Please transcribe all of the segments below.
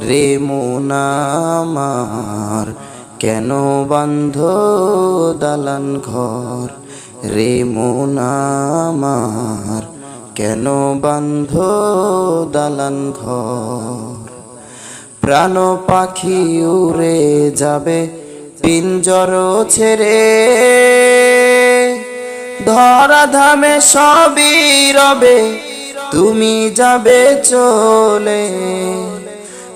রে মোনামার কেন বান্ধ দালান ঘর? রে মোনামার কেন বান্ধ দালান ঘর? প্রাণ পাখি উড়ে যাবে পিঞ্জর ছেড়ে। ধরা ধামে সবই রবে, তুমি যাবে চলে।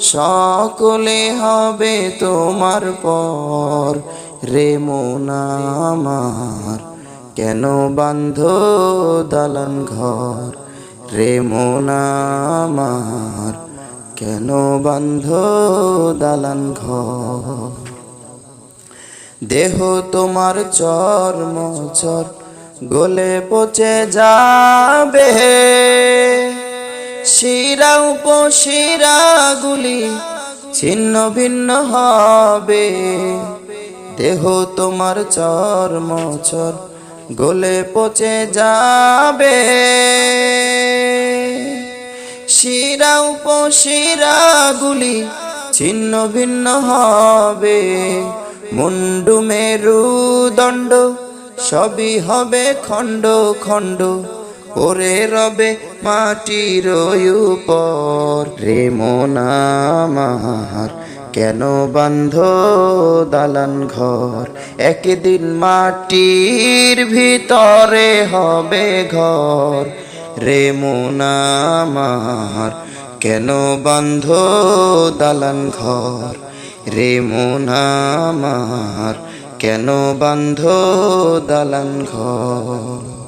সকলে হবে তোমার পর। রে মোনামার কেন বান্ধ দালান ঘর? রে মোনামার কেন বান্ধ দালান ঘর? দেহ তোমার চর্ম চর গলে পচে যাবে। শিরা উপশিরা গুলি ছিন্ন ভিন্ন হবে। দেহ তোমার চর্ম চর গলে পচে যাবে। শিরা উপশিরা গুলি ছিন্ন ভিন্ন হবে। মুন্ডু মেরু দণ্ড সবই হবে খণ্ড খণ্ড। ওরে রবে মাটির উপর রে মোনামার কেন বান্ধ দালান ঘর? একদিন মাটির ভিতরে হবে ঘর। রে মোনামার কেন বান্ধ দালান ঘর? রে মোনামার কেন বান্ধ দালান ঘর?